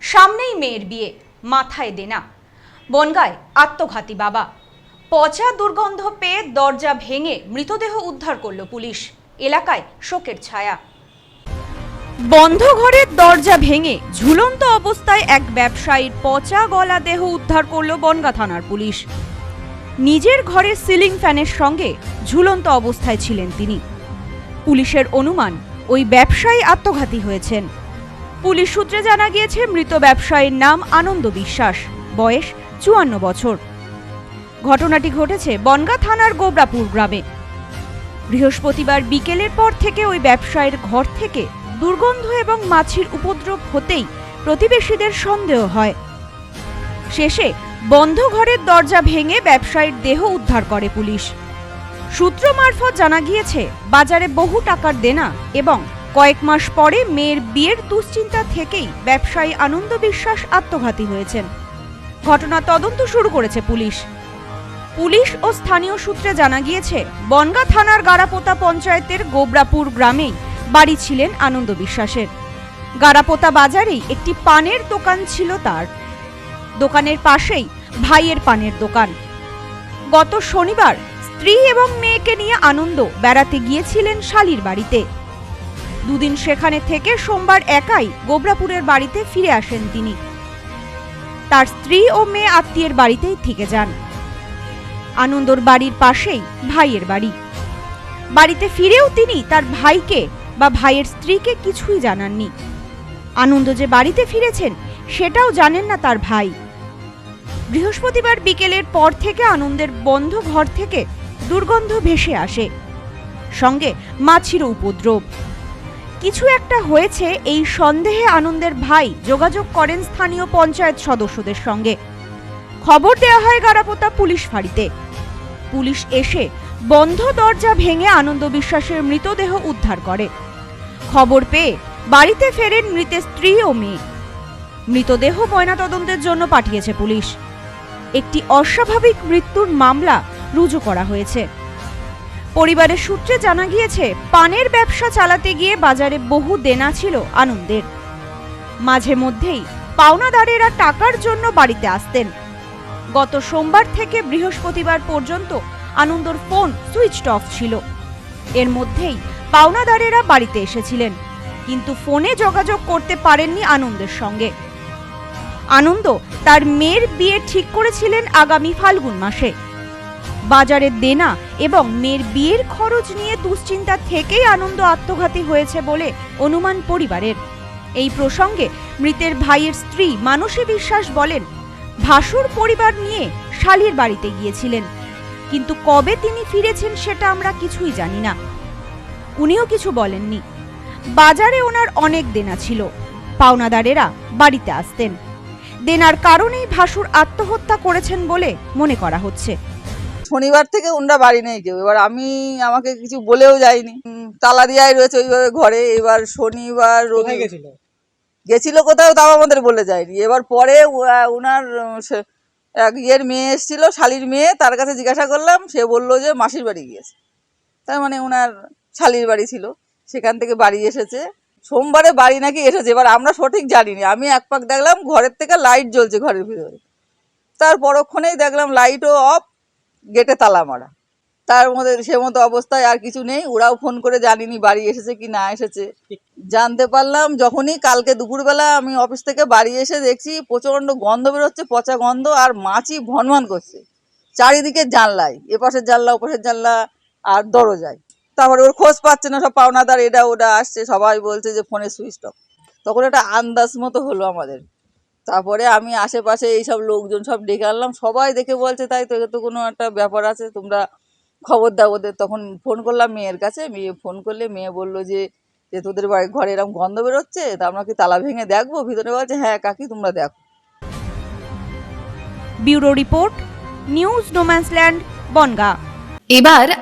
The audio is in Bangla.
সামনেই মেয়ের বিয়ে, মাথায় দেনা। বনগায় আত্মঘাতী বাবা। পচা দুর্গন্ধ পেয়ে দরজা ভেঙে মৃতদেহ উদ্ধার করল পুলিশ। এলাকায় শোকের ছায়া। বন্ধ ঘরের দরজা ভেঙে ঝুলন্ত অবস্থায় এক ব্যবসায়ীর পচা গলা দেহ উদ্ধার করল বনগা থানার পুলিশ। নিজের ঘরের সিলিং ফ্যানের সঙ্গে ঝুলন্ত অবস্থায় ছিলেন তিনি। পুলিশের অনুমান, ওই ব্যবসায়ী আত্মঘাতী হয়েছেন। পুলিশ সূত্রে জানা গিয়েছে, মৃত ব্যবসায়ীর নাম আনন্দ বিশ্বাস। বয়স চুয়ান্ন বছর। ঘটনাটি ঘটেছে বনগা থানার গোবরাপুর গ্রামে। বৃহস্পতিবার বিকেলের পর থেকে ওই ব্যবসায়ীর ঘর থেকে দুর্গন্ধ এবং মাছির উপদ্রব হতেই প্রতিবেশীদের সন্দেহ হয়। শেষে বন্ধ ঘরের দরজা ভেঙে ব্যবসায়ীর দেহ উদ্ধার করে পুলিশ। সূত্র মারফত জানা গিয়েছে, বাজারে বহু টাকার দেনা এবং কয়েক মাস পরে মেয়ের বিয়ের দুশ্চিন্তা থেকেই ব্যবসায়ী আনন্দ বিশ্বাস আত্মঘাতী হয়েছেন। ঘটনা তদন্ত শুরু করেছে পুলিশ। পুলিশ ও স্থানীয় সূত্রে জানা গিয়েছে, বনগা থানার গারাপোতা পঞ্চায়েতের গোবরাপুর গ্রামেই বাড়ি ছিলেন আনন্দ বিশ্বাসের। গারাপোতা বাজারেই একটি পানের দোকান ছিল তার। দোকানের পাশেই ভাইয়ের পানের দোকান। গত শনিবার স্ত্রী এবং মেয়েকে নিয়ে আনন্দ বেড়াতে গিয়েছিলেন শালির বাড়িতে। দুদিন সেখানে থেকে সোমবার একাই গোবরাপুরের বাড়িতে ফিরে আসেন তিনি। তার স্ত্রী ও মেয়ে আত্মীয়ের বাড়িতেই থেকে যান। আনন্দর বাড়ির পাশেই ভাইয়ের বাড়ি। বাড়িতে ফিরেও তিনি তার ভাইকে বা ভাইয়ের স্ত্রীকে কিছুই জানাননি। আনন্দ যে বাড়িতে ফিরেছেন, সেটাও জানেন না তার ভাই। বৃহস্পতিবার বিকেলের পর থেকে আনন্দের বন্ধ ঘর থেকে দুর্গন্ধ ভেসে আসে। সঙ্গে মাছিরও উপদ্রব। কিছু একটা হয়েছে এই সন্দেহে আনন্দের ভাই যোগাযোগ করেন স্থানীয় পঞ্চায়েত সদস্যদের সঙ্গে। খবর দেওয়া হয় গারাপোতা পুলিশ ফাঁড়িতে। পুলিশ এসে বন্ধ দরজা ভেঙে আনন্দ বিশ্বাসের মৃতদেহ উদ্ধার করে। খবর পেয়ে বাড়িতে ফেরেন মৃতের স্ত্রী ও মেয়ে। মৃতদেহ ময়নাতদন্তের জন্য পাঠিয়েছে পুলিশ। একটি অস্বাভাবিক মৃত্যুর মামলা রুজু করা হয়েছে। পরিবারের সূত্রে জানা গিয়েছে, পানের ব্যবসা চালাতে গিয়ে বাজারে বহু দেনা ছিল আনন্দের। মাঝে মধ্যেই পাওনাদারেরা টাকার জন্য বাড়িতে আসতেন। গত সোমবার থেকে বৃহস্পতিবার পর্যন্ত আনন্দর ফোন সুইচড অফ ছিল। এর মধ্যেই পাওনাদারেরা বাড়িতে এসেছিলেন, কিন্তু ফোনে যোগাযোগ করতে পারেননি আনন্দের সঙ্গে। আনন্দ তার মেয়ের বিয়ে ঠিক করেছিলেন আগামী ফাল্গুন মাসে। বাজারের দেনা এবং মেয়ের বিয়ের খরচ নিয়ে দুশ্চিন্তা থেকেই আনন্দ আত্মঘাতী হয়েছে বলে অনুমান পরিবারের। এই প্রসঙ্গে মৃতের ভাইয়ের স্ত্রী মানসী বিশ্বাস বলেন, ভাসুর পরিবার নিয়ে শালির বাড়িতে গিয়েছিলেন। কিন্তু কবে তিনি ফিরেছেন সেটা আমরা কিছুই জানি না। উনিও কিছু বলেননি। বাজারে ওনার অনেক দেনা ছিল। পাওনাদারেরা বাড়িতে আসতেন। দেনার কারণেই ভাসুর আত্মহত্যা করেছেন বলে মনে করা হচ্ছে। শনিবার থেকে ওনরা বাড়ি নেই কেউ। এবার আমি আমাকে কিছু বলেও যায়নি তালা দিয়াই রয়েছে ওইভাবে ঘরে। এবার শনিবার রবি গেছিল? কোথাও তাও আমাদের বলে যায়নি। এবার পরে ওনার এক ইয়ের মেয়ে এসেছিল শালির মেয়ে তার কাছে জিজ্ঞাসা করলাম সে বলল যে মাসির বাড়ি গিয়েছে। তার মানে ওনার শালির বাড়ি ছিল সেখান থেকে বাড়ি এসেছে। সোমবারে বাড়ি নাকি এসেছে এবার আমরা সঠিক জানিনি। আমি এক পাক দেখলাম ঘরের থেকে লাইট জ্বলছে ঘরের ভিতরে। তার পরক্ষণেই দেখলাম লাইটও অফ গেটে তালা মারা। তার মধ্যে সে মতো অবস্থায় আর কিছু নেই। ওরাও ফোন করে জানিনি বাড়ি এসেছে কি না এসেছে। জানতে পারলাম যখনই কালকে দুপুরবেলা আমি অফিস থেকে বাড়ি এসে দেখছি প্রচণ্ড গন্ধ বেরোচ্ছে, পচা গন্ধ আর মাছি ভনভন করছে। চারিদিকে জানলায়, এপাশের জানলা, ওপাশের জানলা আর দরজায়। তারপরে ওর খোঁজ পাচ্ছে না, সব পাওনাদার এটা ওটা আসছে, সবাই বলছে যে ফোনে সুইচ অফ। তখন একটা আন্দাজ মতো হলো আমাদের। তারপরে আমি আশেপাশে এইসব লোকজন সব ডেকে আনলাম। সবাই দেখে বলছে তাই তো তো কোনো একটা ব্যাপার আছে তোমরা খবর দাও ওদের। তখন ফোন করলাম মেয়ের কাছে মেয়ে ফোন করলে মেয়ে বলল যে যে তোদের বাড়ি ঘরে এরকম গন্ধ বেরোচ্ছে তা আমরা কি তালা ভেঙে দেখব? ভিতরে বলছে হ্যাঁ কাকি তোমরা দেখো। Bureau report news no man's land Bangaon. এবার